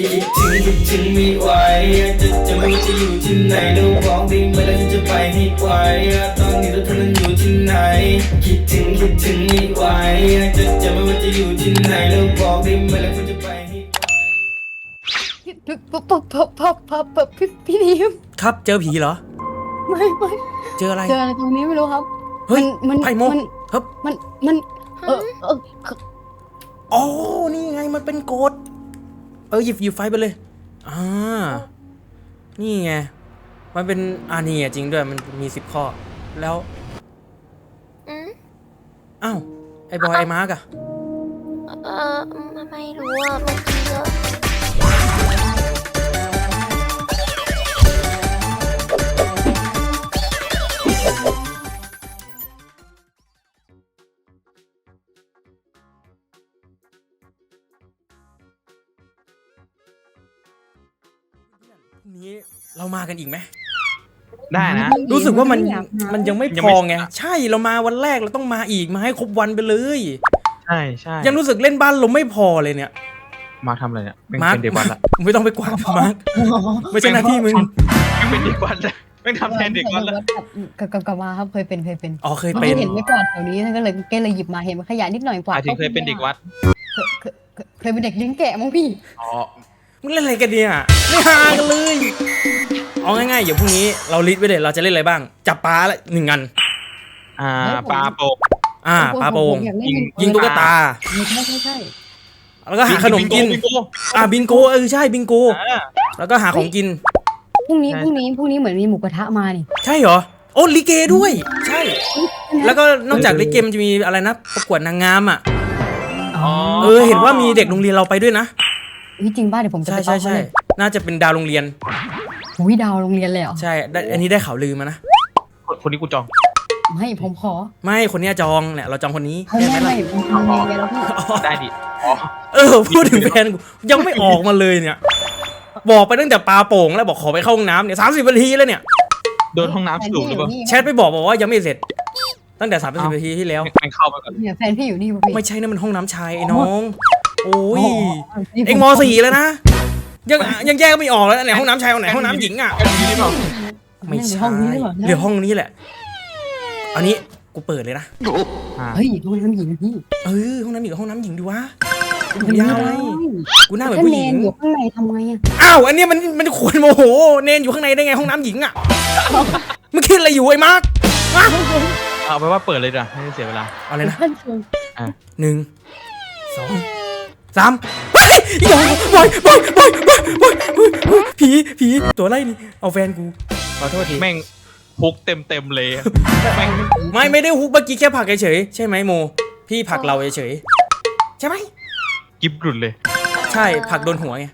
คิดถึงคิดถึงไม่ไหวจะจะไม่ว่าจะอยู่ที่ไหนแล้วบอกได้ไหมแล้วฉันจะไปให้ไวตอนนี้เราเธอนั้นอยู่ที่ไหน คิดถึงคิดถึงไม่ไหวจะจะไม่ว่าจะอยู่ที่ไหนแล้วบอกได้ไหมแล้วฉันจะไปให้ไวพี่พี่พี่พี่พี่พี่พี่นิมครับเจอผีเหรอ ไม่ไม่เจออะไร เจออะไรตรงนี้ไม่รู้ครับ เฮ้ยมันไผ่โมมันเฮ้ยมันมัน เออเอออ๋อนี่ไงมันเป็นโกด เออหยิบหยิบไฟไปเลยอ่านี่ไง มันเป็นอ่านี่ไงจริงด้วยมันมีสิบข้อ แล้วอืมอ้าวไอ้บอยไอ้มาร์กอะเออไม่รู้อะเมื่อกี้ นี้เรามากันอีกไหมได้นะ รู้สึกว่ามันอยากามันยังไม่ยังพไม่อไงใช่เรามาวันแรกเราต้องมาอีกมาให้ครบวันไปเลย ใช่ใช่ยังรู้สึกเล่นบ้านเราไม่พอเลยเนี่ย มาทำอะไรเนี่ยแม่งมาร์กเป็นเด็กวัดละไม่ต้องไปกวาดมาร์กไม่ใช่หน้าที่มึงแม่งเป็นเด็กวัดละแม่งทำแทนเด็กวัดละกับกับกับมาครับเคยเป็นเคยเป็นอ๋อเคยเมื่อเป็กี้นเห็นไม่กวาดแถวนี้ท่านก็เลยแกเลยหยิบมาเห็นมันขยะนิดหน่อยกวาอาดจจะเคยเป็นเด็กวัดเคยเคยเคยเป็นเด็กเลี้ยงแกะมั้งพี่อ๋อ มึงเล่นอะไรกันเนี่ยไม่ฮากันเลยเอาง่ายๆเดี๋ยวพรุ่งนี้เราลิสต์ไว้เลยเราจะเล่นอะไรบ้าง จับปลาละหนึ่งอัน อ่าปลาโปกอ่าปลาโป่งผมอยากเล่นยิงตุ๊กตาใช่ใช่ใช่แล้วก็หาขนมกินบิงโกอ่าบิงโกเออใช่บิงโกอ่าแล้วก็หาของกินพรุ่งนี้ใช่พรุ่งนี้พรุ่งนี้เหมือนมีหมูกระทะมานี่ใช่เหรอโอ้ลิเกด้วย ใช่ แล้วก็นอกจากลิเกมันจะมีอะไรนะประกวดนางงามอะอ๋อเออเห็นว่ามีเด็กโรงเรียนเราไปด้วยนะ วิจริงป่ะเดี๋ยวผมจะใช่ไปใช่ต้อนเขาใช่เลยน่าจะเป็นดาวโรงเรียนหุยดาวโรงเรียนเลยเหรอใช่ได้อันนี้ได้ข่าวลือมานะ คนคนนี้กูจอง ไม่ผมขอไม่คนเนี้ยจองเนี่ยเราจองคนนี้ไม่ได้ไหมไม่ล่ะไม่ผมทำเมียแล้วพี่ได้ดิ อ๋อ เออพูดถึงแฟนกูยังไม่ออกมาเลยเนี่ย บอกไปตั้งแต่ปลาโป่งแล้วบอกขอไปเข้าห้องน้ำเนี่ยสามสิบนาทีแล้วเนี่ยโดนห้องน้ำสูบหรือเปล่าแชทไปบอกบอกว่ายังไม่เสร็จ ตั้งแต่สามสิบนาทีที่แล้ว แม่งเข้าไปก่อน เนี่ยแฟนพี่อยู่นี่ป่ะพี่ไม่ใช่นะมันห้องน้ำชายไอ้น้อง โอ้ยนี่เอ็งมสี่แล้วนะ ยังยังแยกไม่ออกแล้วอันไหนห้องน้ำชายอันไหนห้องน้ำหญิงอะแม่งอยู่นี่เปล่าไม่ใช่ห้องนี้หรือเปล่าเหลือห้องนี้แหละ อันนี้กูเปิดเลยนะอ่าเฮ้ยห้องน้ำหญิงพี่ เออห้องน้ำหญิงกับห้องน้ำหญิงดีวะดูยาวไงกูหน้าเหมือนถ้าผู้เนหญิงนอยู่ข้างในทำไงอะ อ้าวอันเนี้ยมันมันควรโมโห เนนอยู่ข้างในได้ไงห้องน้ำหญิงอะมึงคิดอะไรอยู่ไอ้มาร์คเอาไปนว่าเปิดเลยดีกว่าไม่ได้เสียเวลา เอาเลยนะท่านชวนหนึ่งสอง สามเฮ้ยอย่าบอยบอยบอยบอยบอยบอยบอยผีผีตัวไล่นี่เอาแฟนกูขอโทษทีแม่งฮุกเต็มเต็มๆเลย แม่งไม่ไม่ได้ฮุกเมื่อกี้แค่ผลักเฉยๆใช่ไหมโม พี่ผลักเราเฉยๆใช่ไหมกิบหลุดเลย ใช่ผลักโดนหัวไง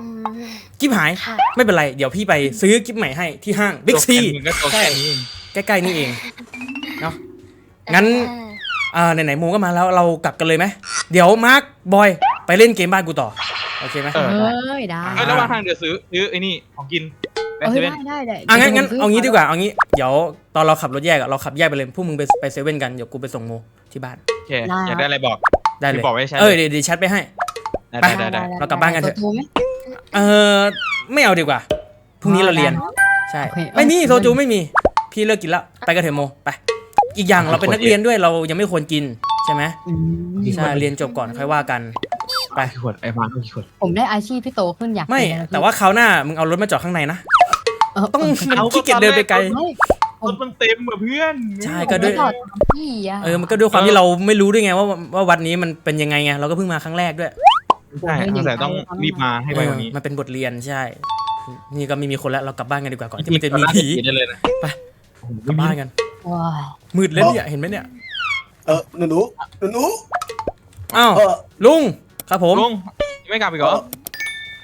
อืม กิ๊บหายค่ะ ไม่เป็นไร เดี๋ยวพี่ไปซื้อกิ๊บใหม่ให้ที่ห้างบิ๊กซีตัวแค่นี้ก็ตัวแค่นี้เองใกล้ๆนี่เองเนาะงั้นอ่าไหนๆโมก็มาแล้วเรากลับกันเลยไหมเดี๋ยวมาร์คบอยไปเล่นเกมบ้านกูต่อโอเคไหม เออเอ้ยได้เอ้ยระหว่างทางเดี๋ยวซื้อซื้อไอ้นี่ของกินแวะเอ้เซยเว่นได้ได้ได้อะงั้นงั้นเอางี้ดีกว่าเอางี้เดี๋ยวตอนเราขับรถแยกอะเราขับแยกไปเลยพวกมึงไปไปเซเว่นกันเดี๋ยวกูไปส่งโมที่บ้านโอเคอยากได้อะไรบอก ได้เลยพี่บอกไว้ใช่เออเดี๋ยวเดี๋ยวแชทไปให้ ได้ไป ได้ได้ได้เรากลับบ้านกันเถอะ โทรไหม เออไม่เอาดีกว่าพรุ่งนี้เราเรียนใช่โอเค ไม่มีเออโซจูไม่มีพี่เลิกกินแล้วไปกันเถอะโมไป อีกอย่างเราเป็นนักเรียนด้วยเรายังไม่ควรกินใช่ไหมอืมใช่เรียนจบก่อนค่อยว่ากันไปกี่ขวดไอ้มากี่ขวดผมได้อาชีพที่โตขึ้นอยากไม่เป็นอะรแต่ว่าคราวหน้ามึงเอารถมาจอดข้างในนะเออต้องเมันขี้เกียจเดินไปไกลไม่รถมันเต็มอะเพื่อนใช่ผมก็ด้วยไม่จอดตามพี่อะเออมันก็ด้วยความที่เราไม่รู้ด้วยไงว่าว่าวัดนี้มันเป็นยังไงไงเราก็เพิ่งมาครั้งแรกด้วยใช่สงสัยต้องรีบมาให้ไวกว่านี้เออมันเป็นบทเรียนใช่ นี่ก็ไม่มีคนแล้วเรากลับบ้านกันดีกว่าก่อนที่มันจะมีผีได้เลยนะไปโอ้โหกลับบ้านกัน ว้ายมืดแล้วเนี่ยเห็นไหมเนี่ยเออหนูหนูหนูหนูอ้าวเออลุงครับผมลุงยังไม่กลับอีกเหรอ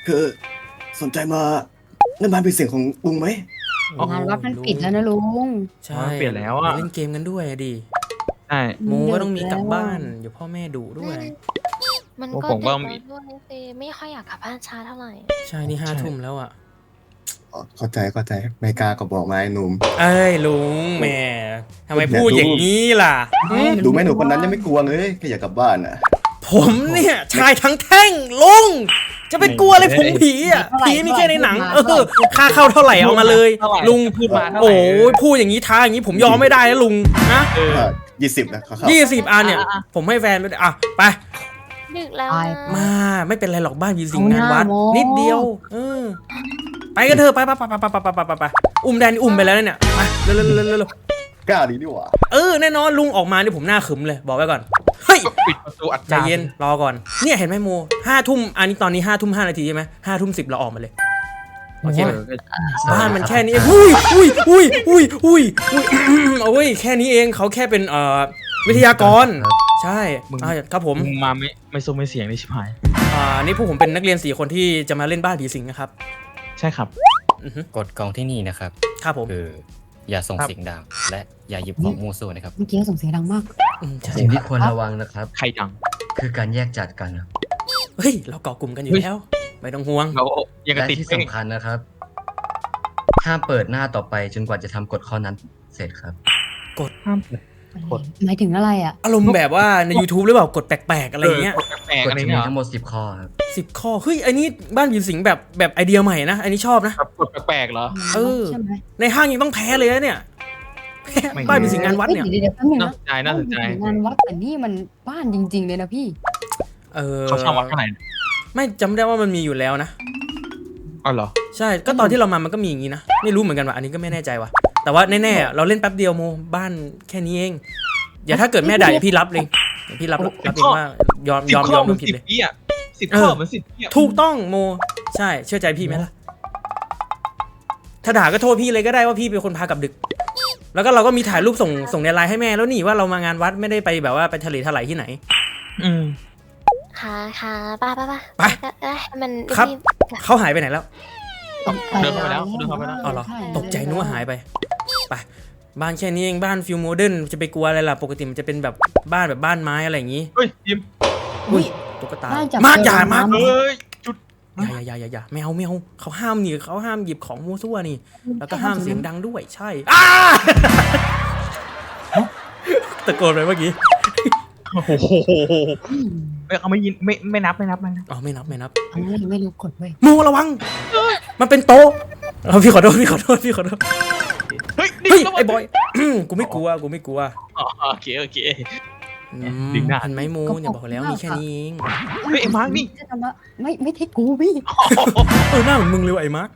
คือสนใจมาเล่นบ้านเป็นเสียงของลุงไหมอ๋องานวัดมันปิดแล้วนะลุง ใช่เปลี่ยนแล้วอะเล่นเกมกันด้วยอะดิใช่โมก็ต้องมีกลับบ้านเดี๋ยวพ่อแม่ดุด้วย มันโอ้ก็ผมก็ดึกมีแล้วด้วยสิไม่ค่อยอยากกลับบ้านช้าเท่าไหร่ ใช่นี่ห้าใช่ทุ่มแล้วอะอ๋อ เข้าใจเข้าใจไม่กล้าก็บอกมาไอ้หนุ่มเอ้ยลุงแหม่ทำไมพูดอย่างนี้ล่ะหืมดูไหมหนูคนนั้นยังไม่กลัวเลยแค่อยากกลับบ้านอะ ผมเนี่ย ชายทั้งแท่งลุงจะไปกลัวอะไรผงผีอะเท่าไหร่ผีมีแค่ในหนังเท่าเอไหร่อค่าเข้าเท่าไหร่เอามาเลยเท่าไหร่ลุงพูดมาเท่าไหร่ โอ้ยพูดอย่างนี้ท้าอย่างนี้ผมยอมไม่ได้นะลุงนะเออยี่สิบนะเขาเข้ายี่สิบอันเนี่ย ผมให้แฟนไปด้วยอะไป ดึกแล้วไปนะมาไม่เป็นไรหรอกบ้านผีสิงเอาหงานน้าวัดโมนิดเดียว เออ ไปกันเถอะไปไปไปไปไปไปไปไปไปอุ้มแดนนี่อุ้มไปแล้วเนี่ยไปเร็วเร็วเร็วเร็วเร็วกล้าดีนี่หว่าเออแน่นอนลุงออกมานี่ผมหน้าขึมเลยบอกไว้ก่อนเฮ้ยปิดประตูอัดใจเย็นรอก่อนเนี่ยเห็นไหมโมห้าทุ่มอันนี้ตอนนี้ห้าทุ่มห้านาทีใช่ไหมห้าทุ่มสิบเราออกมาเลยโอเคไหมบ้านมันแค่นี้เองอุ้ยอุ้ยอุ้ยอุ้ยอุ้ยอุ้ยเอาเว้ยแค่นี้เองเขาแค่เป็นเอ่อวิทยากรใช่ครับผมมึงมาไม่ไม่ซุ้มไม่เสียงนี่ชิบหายอ่านี่พวกผมเป็นนักเรียนสี่คนที่จะมาเล่นบ้านผีสิงนะครับ ใช่ครับอือฮึกฎของที่นี่นะครับ ครับผมคือ อย่าส่งครับเสียงดัง และอย่าหยิบของมูสู้นะครับ เมื่อกี้ส่งเสียงดังมาก อืมใช่สิ่งที่ควรระวังนะครับ ใครจังคือการแยกจัดกันนะเฮ้ย เราเกาะกลุ่มกันอยู่เฮ้ยแล้ว ไม่ต้องห่วง เรายังกระและติดที่เป้งสำคัญนะครับห้ามเปิดหน้าต่อไปจนกว่าจะทำกฎข้อนั้นเสร็จครับหมายถึงอะไรอะ อารมณ์แบบว่าใน YouTube หรือเปล่ากดแปลกๆ อะไรอย่างเงี้ยแปลกกๆฎอะไรจะมีเงี้ยทั้งหมด 10 ข้อครับ สิบข้อ เฮ้ย อันนี้บ้านผีสิงแบบแบบไอเดียใหม่นะ อันนี้ชอบนะแบบกดแปลกๆเหรอ เออ ใช่ไหมในห้างยังต้องแพ้เลยนะเนี่ยแพ้ไม่ บ้านผีสิงงานวัดเนี่ยอ้เดี๋ยวๆแป๊บนึงน่านะสนใจน่าสนใจงานวัดแต่นี่มันบ้านจริง ๆ เลยนะพี่ เออเขาเช่าวัดเท่าไหร่ไม่จำได้ว่ามันมีอยู่แล้วนะ อ๋อเหรอ ใช่ ก็ตอนที่เรามามันก็มีอย่างนี้นะ ไม่รู้เหมือนกันว่ะ อันนี้ก็ไม่แน่ใจว่ะ แต่ว่าแน่ๆอะเราเล่นแป๊บเดียวโมบ้านแค่นี้เอง อย่าถ้าเกิดแม่ด่าอย่าพี่รับเลยอย่าพี่รับรับเองว่ายอมสิยบอมข้ยออมมัมันนผิดสิบเลยวิอะสิบเออข้อมันสิบวิอะถูกต้องโม ใช่เชื่อใจพี่ไหมล่ะถ้าด่าก็โทษพี่เลยก็ได้ว่าพี่เป็นคนพากลับดึก แล้วก็เราก็มีถ่ายรูปส่งส่งในไลน์ให้แม่แล้วนี่ว่าเรามางานวัดไม่ได้ไปแบบว่าไปทะเลทลายที่ไหน อืมค่ะค่ะป้าป้าป้าไปก็ได้ให้มันครับรีบๆกลับเขาหายไปไหนแล้วเดินเข้าไปแล้วเดินเข้าไปแล้วอ๋อเหรอตกใจนึกว่าหายไป ไปบ้านแค่นี้เองบ้านฟิลโมเดิร์นจะไปกลัวอะไรล่ะ ปกติมันจะเป็นแบบบ้านแบบบ้านไม้อะไรอย่างงี้เฮ้ยยิมอุ้ยตุ๊กตาบ้านจับมากเจออย่าน้ำมากเฮ้ยจุดอย่าอย่าอย่าอย่าไม่เอาไม่เอาเขาห้ามนี่เขาห้ามหยิบของมัวซั่วนี่ แล้วก็ห้ามเสียงดังด้วยใช่อ้าตะโกนไปเมื่อกี้โอ้โหไม่เขาไม่ยินไม่ไม่นับไม่นับไม่นับอ๋อไม่นับไม่นับ เอาไม่ไม่รู้กดเว้ย โมระวัง มันเป็นโต๊ะเอาพี่ขอโทษพี่ขอโทษพี่ขอโทษ เฮ้ยเฮ้ยแล้วไอ้บอยกูไม่กลัวกูไม่กลัวอ๋อโอเคโอเค อืมดึงหน้า เห็นไหมโมเนี่ยบอกแล้วมีแค่นี้เองเฮ้ยไอ้มาร์คนี่จะทำว่าไม่ไม่ใช่กูพี่เออหน้าเหมือนมึงเลยว่ะไอ้มาร์ค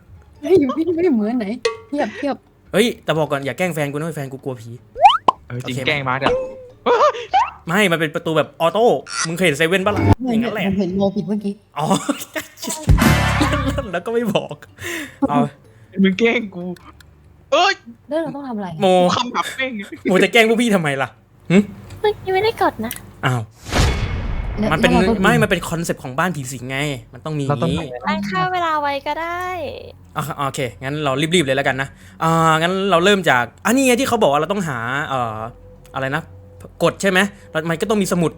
เฮ้ยพี่ไม่เหมือนไหนเทียบเทียบเฮ้ยแต่บอกก่อนอย่าแกล้งแฟนกูนะเว้ยแฟนกูกลัวผี เออจริงโอเค แกล้งมาร์คอะไม่ มันเป็นประตูแบบออโต้มึงเคยเห็นเซเว่นปะล่ะอย่างนั้นแหละผมเห็นโมผิดเมื่อกี้อ๋อ แล้วก็ไม่บอกเอามึงแกล้งกู เอ้ยแล้วเราต้องทำอะไรโมคำหับแม่งโมจะแกล้งพวกพี่ทำไมล่ะเมื่อกี้ไม่ได้กดนะอ้าวแล้วมันเป็นแล้วราต้องไม่ มันเป็นคอนเซปต์ของบ้านผีสิงไง มันต้องมีอย่างนี้ตั้งค่าเวลาไว้ก็ได้ อะโอเค งั้นเรารีบๆเลยแล้วกันนะ อ่า งั้นเราเริ่มจากอันนี้ไงที่เขาบอกว่าเราต้องหา เอ่อ อะไรนะกฎใช่ไหมแล้วมันก็ต้องมีสมุด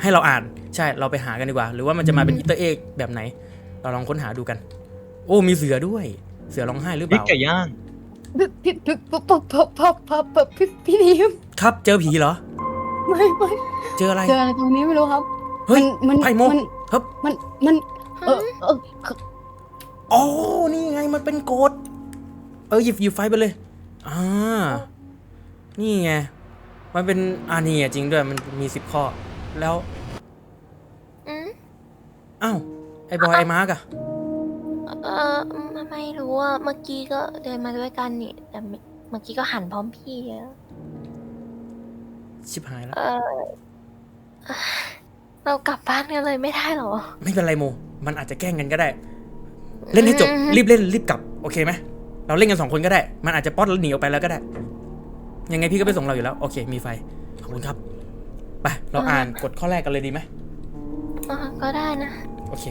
ให้เราอ่าน ใช่ เราไปหากันดีกว่า หรือว่ามันจะมาเป็นอิตเตอร์เอกแบบไหน เราลองค้นหาดูกัน โอ้ มีเสือด้วย เสือร้องไห้หรือเปนี่ล่า ไก่ย่าง ดึกดิบพับพับพับปุ๊บปุ๊บพี่พี่ดีมครับเจอผีเหรอ ไม่ไม่เจออะไร เจออะไรตรงนี้ไม่รู้ครับ เฮ้ยมันไผ่โมกครับ มันมันเออเออโอ๋อนี่ไงมันเป็นโกดเออหยิบหยิบไฟไปเลยอ่านี่ไงมันเป็นอานี่จริงด้วยมันมีสิบข้อแล้วอ้าวไอ้บอยไอ้มาร์กอะ เออไม่ไม่รู้อะเมื่อกี้ก็เดินมาด้วยกันนี่ แต่เมื่อเมื่อกี้ก็หันพร้อมพี่อะชิบหายแล้ว เออเรากลับบ้านกันเลยไม่ได้เหรอ ไม่เป็นไรโม มันอาจจะแกล้งกันก็ได้ เล่นให้จบอืมรีบเล่นรีบกลับ โอเคไหมเราเล่นกันสองคนก็ได้ มันอาจจะป๊อตแล้วหนีออกไปแล้วก็ได้ ยังไงพี่ก็ไปส่งเราอยู่แล้ว โอเค มีไฟ ขอบคุณครับ ไป เราอ่านกฎข้อแรกกันเลยดีไหมอะก็ได้นะ โอเค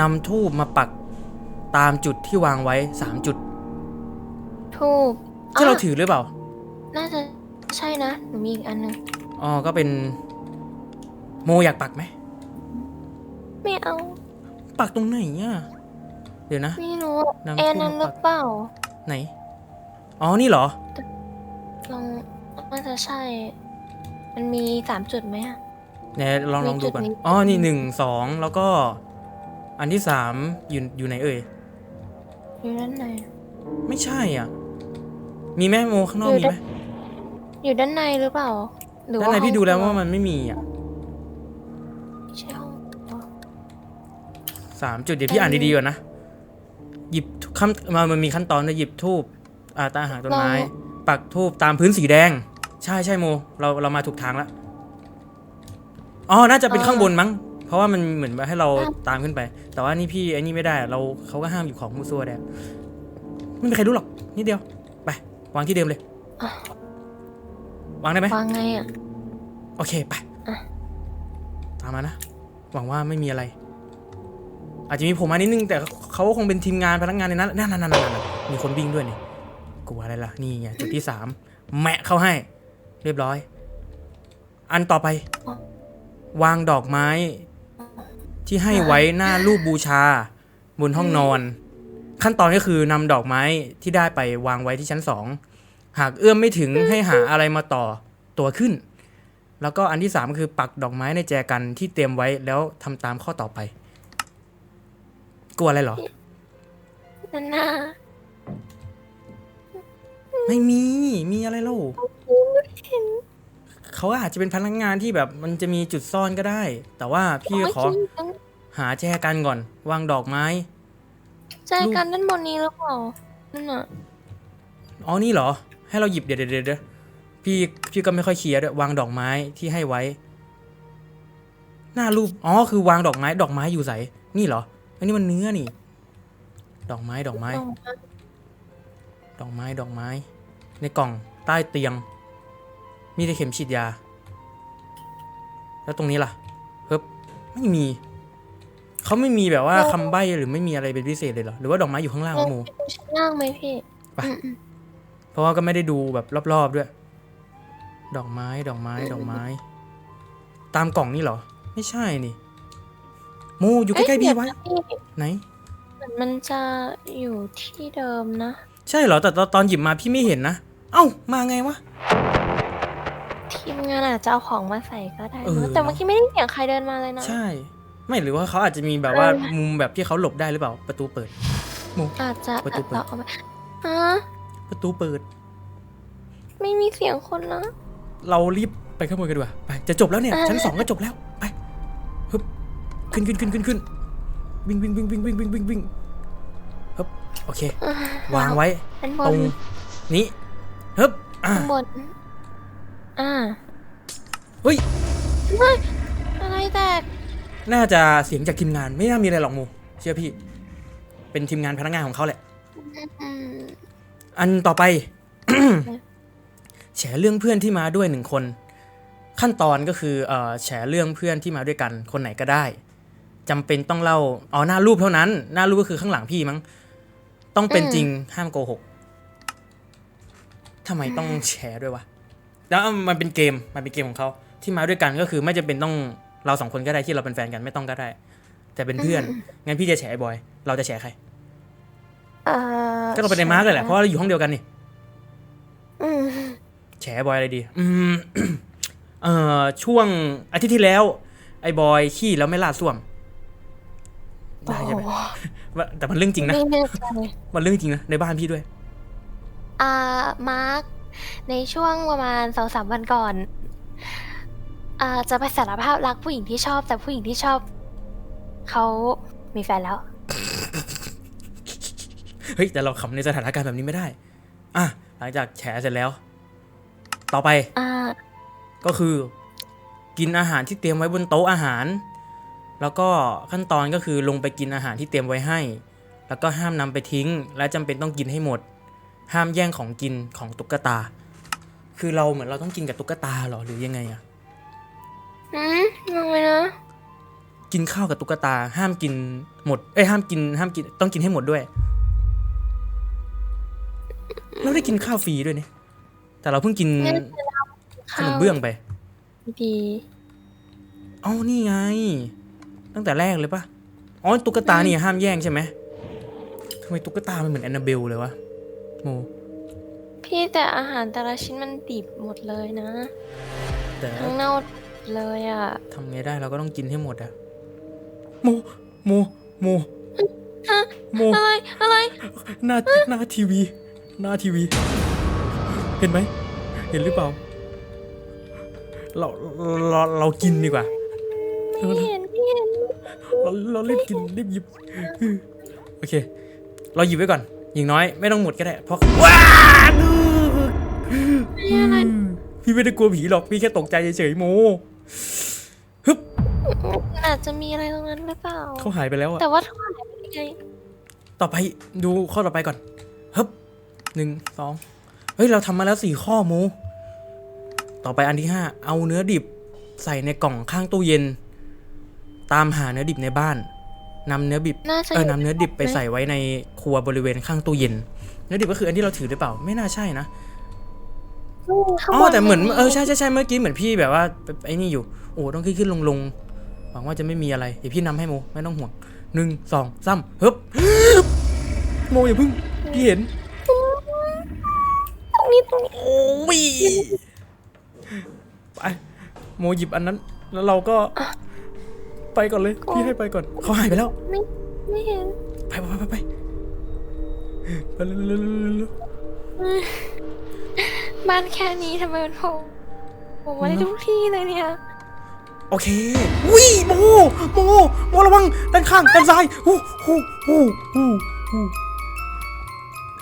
นำทูบมาปักตามจุดที่วางไว้สามจุด ทูบที่เราถือหรือเปล่า น่าจะใช่นะ หนูมีอีกอันหนึง อ๋อ ก็เป็น โมอยากปักไหม ไม่เอา ปักตรงไหนอะ เดี๋ยวนะ ไม่รู้นำแอนทูบนั้นหมารืปัอกเปล่า ไหน อ๋อ นี่เหรอ ลอง น่าจะใช่ มันมีสามจุดไหมอะ เนี่ยลองลองดูก่อน มีจุดนี้ อ๋อ นี่หนึ่งสองแล้วก็ อันที่สามอยู่อยู่ไหนเอ่ยอยู่ด้านในไม่ใช่อะ มีไหมโมข้างนอกอยู่มีด้าไหมนอยู่ด้านในหรือเปล่า หรือด้านว่าในพี่ดูแล้วห้องว่ามันไม่มีอะไม่ใช่ห้องครัวสามจุดเดี๋ยวพี่อ่านดีๆก่อนนะหยิบขั้นมามันมีขั้นตอนนะหยิบทูบอ่าตาหางต้นไม้ ปักทูบตามพื้นสีแดง ใช่ใช่โม เราเรามาถูกทางแล้วอ๋อน่าจะเป็นข้างบนมั้ง เพราะว่ามันเหมือนให้เราตามขึ้นไป แต่ว่านี่พี่ไอ้นี่ไม่ได้ เราเขาก็ห้ามหยิบของมูซัวได้ไม่มีใครรู้หรอกนิดเดียว ไป วางที่เดิมเลย วางได้ไหมวางไงอะ โอเคไปอะตามมานะ หวังว่าไม่มีอะไร อาจจะมีผมมานิดนึงแต่เขาก็คงเป็นทีมงานพนักงานในนั้นนั่นนั่นนั่นนั่นมีคนวิ่งด้วยนี่กลัวอะไรล่ะ นี่ไงจุดที่สามแมะเข้าให้ เรียบร้อย อันต่อไป วางดอกไม้ ที่ให้ไว้หน้ารูปบูชา บนห้องนอน ขั้นตอนก็คือนำดอกไม้ที่ได้ไปวางไว้ที่ชั้นสองหากเอื้อมไม่ถึงให้หาอะไรมาต่อตัวขึ้น แล้วก็อันที่สามก็คือปักดอกไม้ในแจกันที่เตรียมไว้แล้วทำตามข้อต่อไป กลัวอะไรเหรอนั่นน่ะไม่มี มีอะไรเล่าเขาอาจจะเป็นพนักงานที่แบบมันจะมีจุดซ่อนก็ได้ แต่ว่าพี่ขอเมื่กี้ยังหาแจกันก่อน วางดอกไม้ใจกันด้านบนนี้หรือเปล่านั่นน่ะอ๋อนี่เหรอ ให้เราหยิบเดี๋ยวเดี๋ยวเดี๋ยวพี่พี่ก็ไม่ค่อยเคลียร์ด้วยวางดอกไม้ที่ให้ไว้ หน้ารูปอ๋อคือวางดอกไม้ดอกไม้อยู่ใสนี่เหรออันนี้มันเนื้อนี่ ดอกไม้ดอกไม้ ดอกไม้ดอกไม้ ในกล่องใต้เตียง มีแต่เข็มฉีดยา แล้วตรงนี้ล่ะเฮ้บไม่มี เขาไม่มีแบบว่าคำใบ้หรือไม่มีอะไรเป็นพิเศษเลยเหรอ หรือว่าดอกไม้อยู่ข้างล่างวะโม ชั้นล่างไหมพี่ไป อืมอืมเพราะว่าก็ไม่ได้ดูแบบรอบๆด้วย ดอกไม้ดอกไม้ดอกไม้ ตามกล่องนี่เหรอ ไม่ใช่นี่โมอยู่ใกล้ๆพี่ไว้ เอ้ยเดี๋ยวนะพี่ไหน เหมือนมันจะอยู่ที่เดิมนะ ใช่เหรอแต่ตอนตอนหยิบมาพี่ไม่เห็นนะ เอ้ามาไงวะ ทีมงานอาจจะเอาของมาใส่ก็ได้เออนะแต่เมื่อกี้ไม่ได้เสียงใครเดินมาเลยนะ ใช่ ไม่หรือว่าเขาอาจจะมีแบบว่าเออ มุมแบบที่เขาหลบได้หรือเปล่า ประตูเปิด อาจจะประตูเปิด เราเอาไปฮะประตูเปิด ไม่มีเสียงคนนะ เรารีบไปข้างบนกันดีกว่าไปจะจบแล้วเนี่ยเออ ชั้นสองก็จบแล้วไปฮึบขึ้นขึ้นขึ้นขึ้นขึ้นวิ่งวิ่งวิ่งวิ่งวิ่งวิ่งวิ่งวิ่งฮึบโอเคอะวางไว้อันบตรนงนี้ฮึบอ่าข้างบน อ่าเฮ้ยอะไรแตก น่าจะเสียงจากทีมงานไม่น่ามีอะไรหรอกโมเชื่อพี่ เป็นทีมงานพนักงานของเขาแหละ อืมอันต่อไป แฉเรื่องเพื่อนที่มาด้วยหนึ่งคน ขั้นตอนก็คือเอ่อแฉเรื่องเพื่อนที่มาด้วยกัน คนไหนก็ได้จำเป็นต้องเล่าอ๋อหน้ารูปเท่านั้น หน้ารูปก็คือข้างหลังพี่มั้งต้องเป็นจริงห้ามโกหกทำไมต้องแฉด้วยวะ แล้วมันเป็นเกมมันเป็นเกมของเขาที่มาด้วยกันก็คือไม่จำเป็นต้องเราสองคนก็ได้ที่เราเป็นแฟนกันไม่ต้องก็ได้ แต่เป็นเพื่อนงั้นพี่จะแฉไอ้บอย เราจะแฉใครเอ่อก็เราเป็นในมาร์กเลยแหละเพราะว่าเราอยู่ห้องเดียวกันนี่อืมแฉบอยอะไรดี อืมเอ่อช่วงอาทิตย์ที่แล้ว ไอ้บอยขี้แล้วไม่ลาดส้วมได้ใช่ไหมโอ้ว่าแต่มันเรื่องจริงนะไม่แน่ใจมันเรื่องจริงนะในบ้านพี่ด้วย อ่ามาร์ค ในช่วงประมาณสองสามวันก่อนอ่าจะไปสารภาพรักผู้หญิงที่ชอบ แต่ผู้หญิงที่ชอบ เขามีแฟนแล้ว เฮ้ย แต่เราขำในสถานการณ์แบบนี้ไม่ได้ อะ หลังจากแฉเสร็จแล้ว ต่อไปอ่า ก็คือ กินอาหารที่เตรียมไว้บนโต๊ะอาหาร แล้วก็ขั้นตอนก็คือลงไปกินอาหารที่เตรียมไว้ให้ แล้วก็ห้ามนำไปทิ้ง และจำเป็นต้องกินให้หมด ห้ามแย่งของกินของตุ๊กตา คือเราเหมือนเราต้องกินกับตุ๊กตาเหรอหรือยังไงอะอืมยังไงนะกินข้าวกับตุ๊กตา ห้ามกินหมด เอ้ยห้ามกิน ห้ามกินต้องกินให้หมดด้วยเราได้กินข้าวฟรีด้วยเนี่ยแต่เราเพิ่งกินขนมเบื้องไป ดีเอ้านี่ไง ตั้งแต่แรกเลยปะอ๋อตุ๊กตานี่ห้ามแย่งใช่ไหมทำไมตุ๊กตามันเหมือนแอนนาเบลเลยวะ โมพี่แต่อาหารแต่ละชิ้นมันดิบหมดเลยนะแต่ทั้งเน่าเลยอะทำไงได้เราก็ต้องกินให้หมดอะโมโมโมโมโมอะไรอะไรหน้าหน้าทีวี หน้าทีวี เห็นไหมเห็นหรือเปล่า เราเราเรากินดีกว่าพี่เห็นพี่เห็นเราเรารีบกินรีบหยิบโอเค เราหยิบไว้ก่อนอ ย่างน้อยไม่ต้องหมดก็ได้ เพราะว้าพี่อะไรพี่ไม่ได้กลัวผีหรอก พี่แค่ตกใจเฉยๆโมฮึบอาจจะมีอะไรตรงนั้นหรือเปล่าเขาหายไปแล้วอะแต่ว่าถ้าหายไปไงต่อไปดูข้อต่อไปก่อนฮึบหนึ่งสองเฮ้ยเราทำมาแล้วสี่ข้อโมต่อไปอันที่ห้าเอาเนื้อดิบใส่ในกล่องข้างตู้เย็น ตามหาเนื้อดิบในบ้าน นำเนื้อดิบน่าจะเออนำเนื้อดิบไปใส่ไว้ในครัวบริเวณข้างตู้เย็น เนื้อดิบก็คืออันที่เราถือหรือเปล่า ไม่น่าใช่นะข้างอ๋บอแต่เหมือนไเออใช่ใช่ใช่เมื่อกี้เหมือนพี่แบบว่าไอ้นี่อยู่โอ้ต้องขึ้นขึ้นลงลงหวังว่าจะไม่มีอะไรเดี๋ยวพี่นำให้โมไม่ต้องห่วงหนึ่งสองสามฮึบโมอย่าเพึ่งพี่เห็นตรงนี้ตรงนี้โอ้ยไปโมหยิบอันนั้น แล้วเราก็ ไปก่อนเลย พี่ให้ไปก่อนเขาหายไปแล้ว ไม่ไม่เห็น ไปไปไปไปไปเร็วเร็วเร็วเร็วเร็วบ้านแค่นี้ทำไมมันโผล่ผมไม่ได้ทุกที่เลยเนี่ย โอเควิโมโมโมระวังด้านข้างด้านซ้ายฮู้ฮู้ฮู้ฮู้ฮู้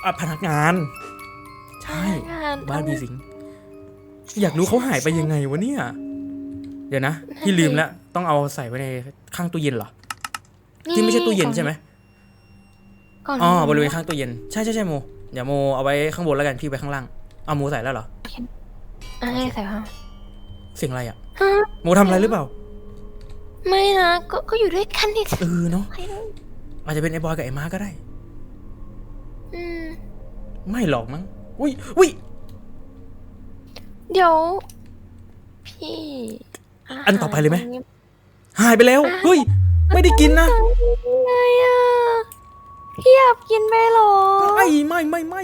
อะพนักงาน ใช่พนักงานบ้านพีสิง อยากรู้เขาหายไปยังไงวะเนี่ย เดี๋ยวนะ พี่ลืมแล้ว ต้องเอาใส่ไว้ในข้างตู้เย็นเหรอที่ไม่ใช่ตู้เย็นใช่ไหมก่อนอ๋อบริเวณข้างตู้เย็นใช่ใช่ใช่โมเดี๋ยวโมเอาไว้ข้างบนแล้วกันพี่ไปข้างล่างเอาโมใส่แล้วเหรออะให้ใส่ผ้าเสียงอะไรอะฮะโมทำอะไรหรือเปล่า ไม่นะก็ก็อยู่ด้วยกันนี่เออเนาะใครรู้อาจจะเป็นไอ้บอยกับไอ้มาร์คก็ได้ อืมไม่หรอกมั้งอุ้ยอุ้ยเดี๋ยว พี่ อันต่อไปเลยไหมาารนี้ หายไปแล้ว เฮ้ย ไม่ได้กินนะยังไงอะพี่อยากกินไหมเหรอ ไม่ไม่ไม่ไม่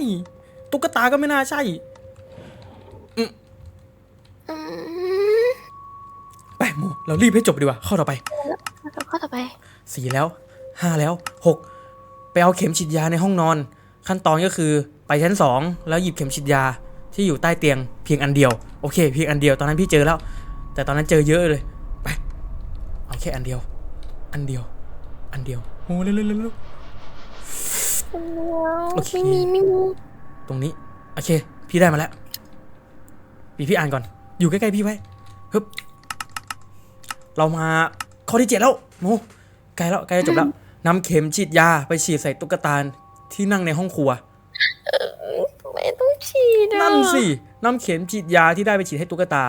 ตุ๊กตาก็ไม่น่าใช่อืมไปโมเรารีบให้จบดีกว่าข้อต่อไปแล้วก็ต่อไปสี่แล้วห้าแล้วหกไปเอาเข็มฉีดยาในห้องนอน ขั้นตอนก็คือไปชั้นสองแล้วหยิบเข็มฉีดยาที่อยู่ใต้เตียงเพียงอันเดียว โอเค เพียงอันเดียวตอนนั้นพี่เจอแล้ว แต่ตอนนั้นเจอเยอะเลยไป เอาแค่อันเดียว อันเดียว อันเดียว โอ้เร็วเร็วเร็วเร็วโอเคไม่มีไม่มีตรงนี้ โอเค พี่ได้มาแล้วพี่พี่อ่านก่อน อยู่ใกล้ๆพี่ไว้ฮึบเรามาข้อที่เจ็ดแล้วโมใกล้แล้วใกล้จะจบแล้วนำเข็มฉีดยาไปฉีดใส่ตุ๊กตาที่นั่งในห้องครัวทำไมต้องฉีดอะนั่นสินำเข็มฉีดยาที่ได้ไปฉีดให้ตุ๊กตา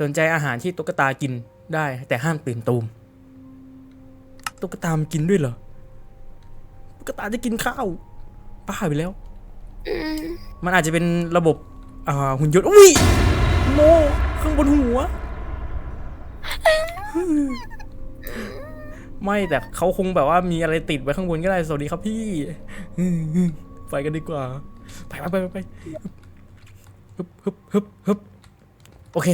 สนใจอาหารที่ตุ๊กตากิน ได้แต่ห้ามตื่นตูมตุ๊กตามันกินด้วยเหรอตุ๊กตาจะกินข้าวป้าไปแล้วอืมมันอาจจะเป็นระบบอ่าหุ่นยนต์อุ้ยโมข้างบนหัว ไม่แต่เขาคงแบบว่ามีอะไรติดไว้ข้างบนก็ได้ สวัสดีครับพี่ ไปกันดีกว่า ไปไปไปไปไปฮึบฮึบฮึบฮึบโอเค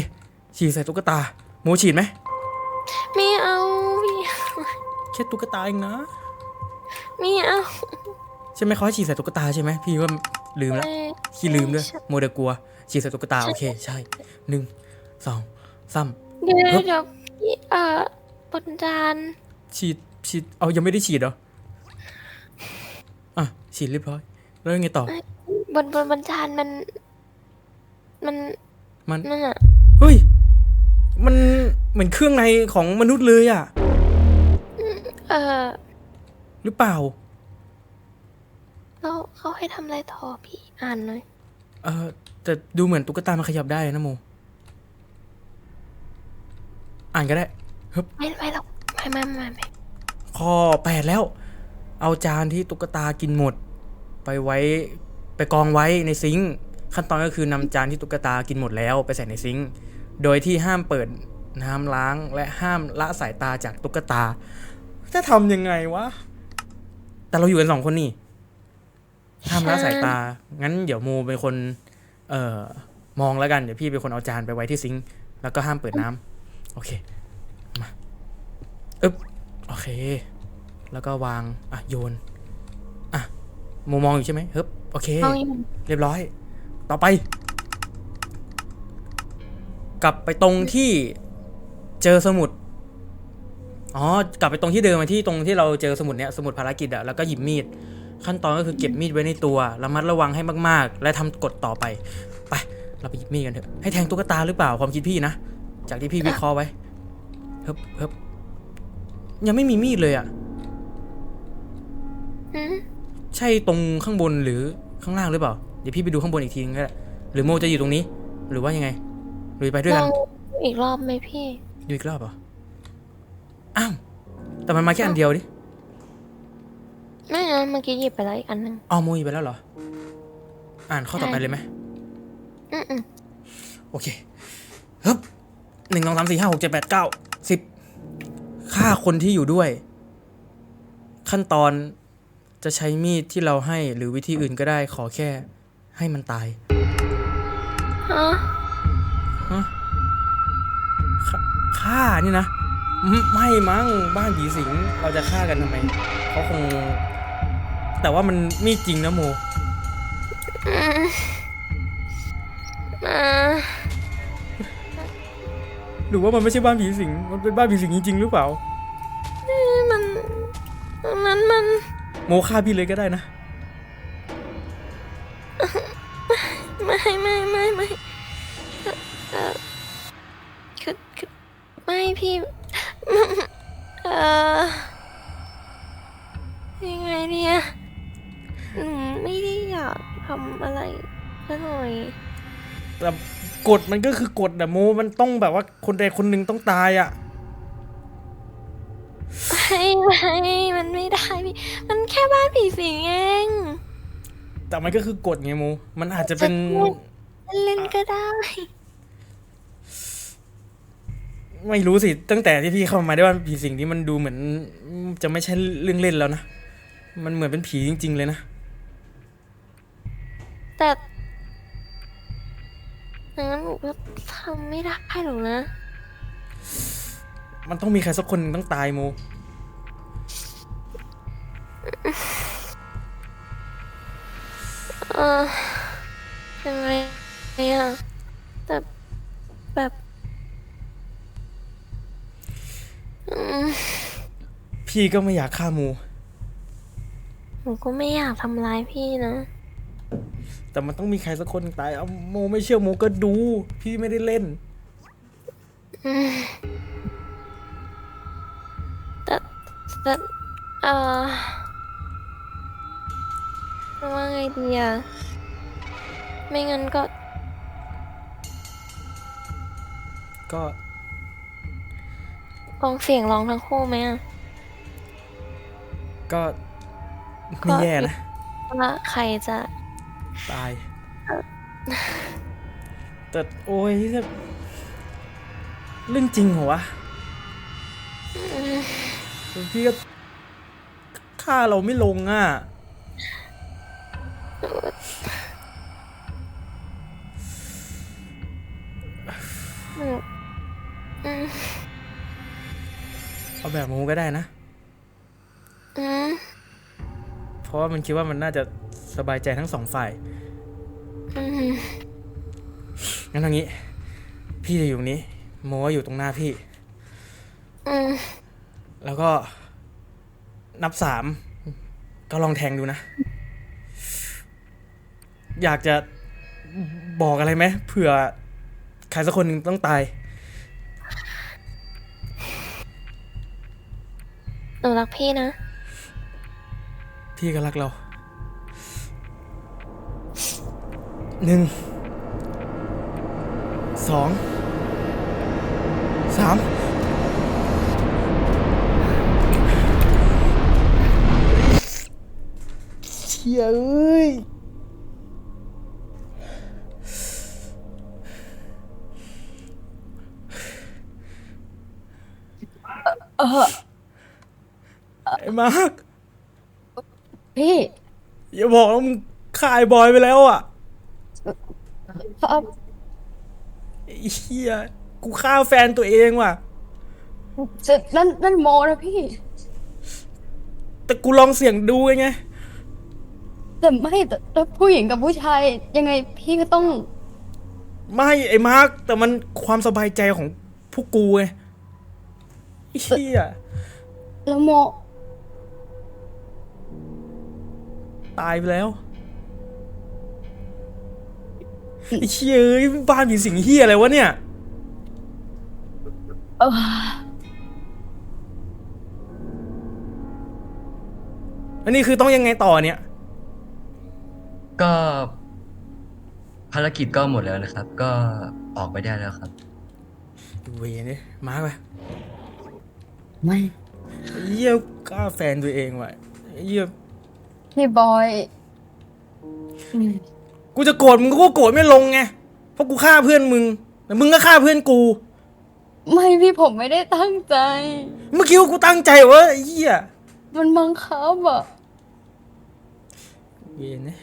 ฉีดใส่ตุ๊กตา โมฉีดไหมไม่เอาพี่แค่ตุ๊กตาเองนะ ไม่เอาใช่ไหมเขาให้ฉีดใส่ตุ๊กตาใช่ไหมพี่ว่าลืมละเออขี้ลืมด้วยโมเดลกลัว ฉีดใส่ตุ๊กตาโอเคใช่หนึ่งสองสามเดี๋ยวเฮ้ยเดี๋ยวพี่เอ่อบนจานฉีดฉีดเอายังไม่ได้ฉีดเหรออะฉีดเรียบร้อยแล้วยังไงต่อบนบนบนจานมัน มันมันนั่นอะเฮ้ย มันเหมือนเครื่องในของมนุษย์เลยอะเออหรือเปล่าแล้วเขาให้ทำอะไรต่อพี่อ่านหน่อย เออแต่ดูเหมือนตุ๊กตามันขยับได้นะโม อ่านก็ได้ไม่ไม่หรอกไม่ไม่ไม่ไม่ข้อแปดแล้ว เอาจานที่ตุ๊กตากินหมด ไปไว้ไปกองไว้ในซิงค์ขั้นตอนก็คือนำจานที่ตุ๊กตากินหมดแล้วไปใส่ในซิงค์ โดยที่ห้ามเปิดน้ำล้างและห้ามละสายตาจากตุ๊กตา จะทำยังไงวะ แต่เราอยู่กันสองคนนี่ ห้ามละสายตา งั้นเดี๋ยวโมเป็นคน เอ่อ มองแล้วกัน เดี๋ยวพี่เป็นคนเอาจานไปไว้ที่ซิงค์แล้วก็ห้ามเปิดน้ำโอเค มาอึ๊บโอเค แล้วก็วาง อะ โยน อะโมมองอยู่ใช่ไหมเฮ้ยโอเค มองอยู่ เรียบร้อย ต่อไป กลับไปตรงที่เจอสมุดอ๋อกลับไปตรงที่เดิมมาที่ตรงที่เราเจอสมุดเนี้ยสมุดภารกิจอะแล้วก็หยิบมีด ขั้นตอนก็คือเก็บมีดไว้ในตัวระมัดระวังให้มากๆ และทำกฎต่อไปไปเราไปหยิบมีดกันเถอะให้แทงตุ๊กตาหรือเปล่าความคิดพี่นะจากที่พี่วิเคราะห์ไว้เฮ้บเฮ้บยังไม่มีมีดเลยอะอืมใช่ตรงข้างบนหรือข้างล่างหรือเปล่าเดี๋ยวพี่ไปดูข้างบนอีกทีนึงก็ได้หรือโมจะอยู่ตรงนี้ หรือว่ายังไง หรือไปด้วยลกัอนงอีกรอบไหมพี่ ดูอีกรอบเหรอ อ้าว แต่มันมาแค่อันเดียวดิไม่งั้นเมื่อกี้หยิบไปแล้วอีกอันหนึ่งอ๋อโมหยิบไปแล้วเหรอ อ่านข้อต่อไปเลยไหม อืมอืมโอเคฮึบหนึ่งสองสามสี่ห้าหกเจ็ดแปดเก้าสิบฆ่าคนที่อยู่ด้วย ขั้นตอนจะใช้มีดที่เราให้หรือวิธีอื่นก็ได้ขอแค่ให้มันตาย ฮะ ฆ่านี่นะอืมไม่มั้งบ้านผีสิงเราจะฆ่ากันทำไมเขาคง แต่ว่ามันมีดจริงนะโมอืมอ่าหรือว่ามันไม่ใช่บ้านผีสิง มันเป็นบ้านผีสิงจริงๆหรือเปล่า มัน มันมัน โมฆ่าพี่เลยก็ได้นะ ไม่ไม่ไม่ไม่ พี่ เออยังไงเนี่ยหนูไม่ได้อยากทำอะไรซะหน่อยแต่กฎมันก็คือกฎอะโมมันต้องแบบว่าคนใดคนหนึ่งต้องตายอะไม่ไม่มันไม่ได้พี่ มันแค่บ้านผีสิงเอง แต่มันก็คือกฎไงโมมันอาจจะเป็น เล่นก็ได้ ไม่รู้สิ ตั้งแต่ที่พี่เข้ามาได้ว่าผีสิงนี้มันดูเหมือน จะไม่ใช่เรื่องเล่นแล้วนะ มันเหมือนเป็นผีจริง ๆ เลยนะ แต่งั้นหนูก็ทำไม่ได้หรอกนะ มันต้องมีใครสักคนหนึ่งต้องตายโม เออยังไงอะแต่แบบ พี่ก็ไม่อยากฆ่าโมหนูก็ไม่อยากทำร้ายพี่นะ แต่มันต้องมีใครสักคนหนึ่งตายเอาโมไม่เชื่อโมก็ดู พี่ไม่ได้เล่นอืมแต่แต่เออว่าไงดีอะไม่งั้นก็ ก็ ลองเสียงร้องทั้งคู่ไหมอะก็ไม่แย่นะว่าใครจะ ตาย แต่โอ้ยแต่เรื่องจริงเหรอวะพี่ก็ฆ่าเราไม่ลงอะ แบบโมก็ได้นะ อืมเพราะว่ามันคิดว่ามันน่าจะสบายใจทั้งสองฝ่าย อืมงั้นเอางี้ พี่จะอยู่ตรงนี้ โมก็อยู่ตรงหน้าพี่ อืมแล้วก็ นับสาม ก็ลองแทงดูนะ อยากจะบอกอะไรไหมเผื่อใครสักคนหนึ่งต้องตาย หนูรักพี่นะ พี่ก็รักเราหนึ่งสองสามเชี่ยเอ้ยเออ ไอ้มาร์คพี่อย่าบอกว่ามึงฆ่าไอ้บอยไปแล้วอะครับไอ้เฮียกูฆ่าแฟนตัวเองว่ะ จะนั่นนั่นโมนะพี่ แต่กูลองเสี่ยงดูไงแต่ไม่แต่แต่ผู้หญิงกับผู้ชาย ยังไงพี่ก็ต้อง ไม่ไอ้มาร์กแต่มันความสบายใจของพวกกูไงไอ้เฮียแล้วโม ตายไปแล้วไอ้เชี่ยเอ้ยบ้านผีสิงเฮียอะไรวะเนี่ย เอออันนี้คือต้องยังไงต่อเนี่ย ก็ภารกิจก็หมดแล้วนะครับ ก็ออกไปได้แล้วครับ เวนี่มาร์กไปไม่ ไอ้เฮียกล้าแฟนตัวเองว่ะไอ้เฮีย พี่บอยอืมกูจะโกรธมึงกูก็โกรธไม่ลงไงเพราะกูฆ่าเพื่อนมึงแต่มึงก็ฆ่าเพื่อนกู ไม่พี่ผมไม่ได้ตั้งใจ เมื่อกี้ว่ากูตั้งใจวะไอ้เฮียมันบังคับอะเวนี่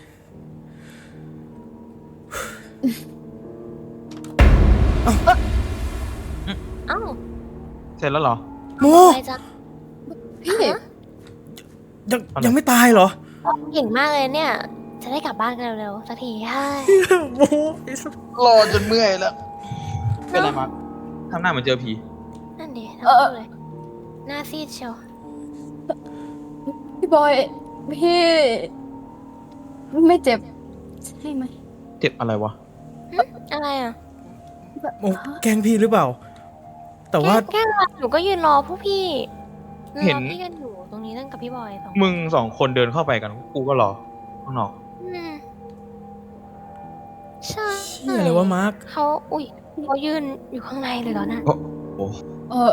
เอ้าเสร็จแล้วเหรอโมอะไรจ๊ะพี่ฮะยังยังไม่ตายเหรอ เก่งมากเลยเนี่ย จะได้กลับบ้านกันเร็วๆสักทีใช่โมไอ้สัสรอจนเมื่อยแล้ว เป็นไรมาร์คทำหน้าเหมือนเจอผี นั่นดิทั้งคู่เลย หน้าซีดเชียวพี่บอย พี่ ไม่เจ็บ ใช่ไหมเจ็บอะไรวะอะไรอะโมแกล้งพี่หรือเปล่า แต่ว่าแก้วหนูก็ยืนรอพวกพี่ยืเห็น รอพี่กัน อยู่ตรงนี้นั่งกับพี่บอยสองคนมึงสองคนเดินเข้าไปกันกูก็รอข้างนอก อืมใช่เชี่ยอะไรวะมาร์กเขาอุ้ยเขายืนอยู่ข้างในเลยเหรอนะเออ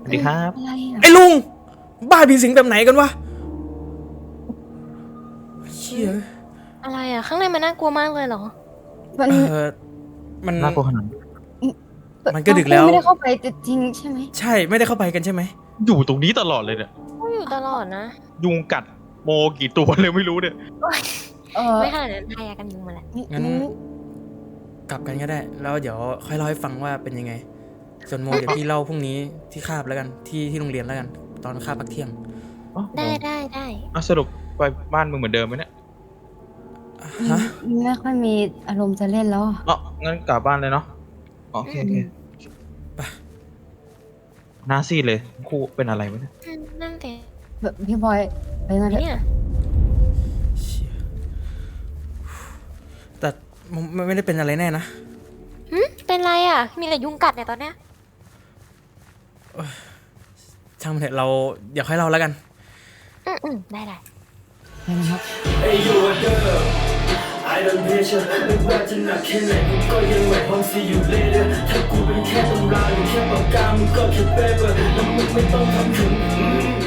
สวัสดีครับ อะไรอะไอ้ลุง บ้าผีสิงแบบไหนกันวะเชี่ยอะไรอะ ข้างในมันน่ากลัวมากเลยเหรอ มันเออมัน น่ากลัวขนาดนั้นมันก็ดึกแล้ว ไม่ได้เข้าไปจริงใช่ไหม ใช่ไม่ได้เข้าไปกันใช่ไหมอยู่ตรงนี้ตลอดเลยเนี่ย ก็อยู่ตลอดนะ ยุงกัดโมกี่ตัวเลยไม่รู้เนี่ย เออไม่ขนาดนั้นทายากันยุงมาแหละงั้น กลับกันก็ได้ แล้วเดี๋ยวค่อยเล่าให้ฟังว่าเป็นยังไง ส่วนโมเดี๋ยวพี่เล่าพรุ่งนี้ที่คาบแล้วกัน ที่ที่โรงเรียนแล้วกัน ตอนคาบพักเที่ยงได้ได้ได้อะสรุปไปบ้านมึงเหมือนเดิมไหมเนี่ยฮะไม่ค่อยมีอารมณ์จะเล่นแล้วอะอ๋องั้นกลับบ้านเลยเนาะอ๋อโอเคโอเคไป หน้าซีดเลยครูเป็นอะไรวะเนี่ยอืมนั่นสิแบบพี่บอยไปมาเถอะเนี่ยเชี่ยแต่มันไม่ได้เป็นอะไรแน่นะ หึเป็นไรอะ มีแต่ยุงกัดเนี่ยตอนเนี้ยช่างมันเถอะเราเดี๋ยวค่อยเล่าแล้วกัน อืมอืมได้ได้ ไปนะครับ Hey you a girl I don't pressure ไม่ว่าจะหนักแค่ไหนกูก็ยังไหวพร้อม see you later ถ้ากูเป็นแค่ตำราหรือแค่ปากกามึงก็แค่เปเปอร์แล้วมึงไม่ต้องทำถึง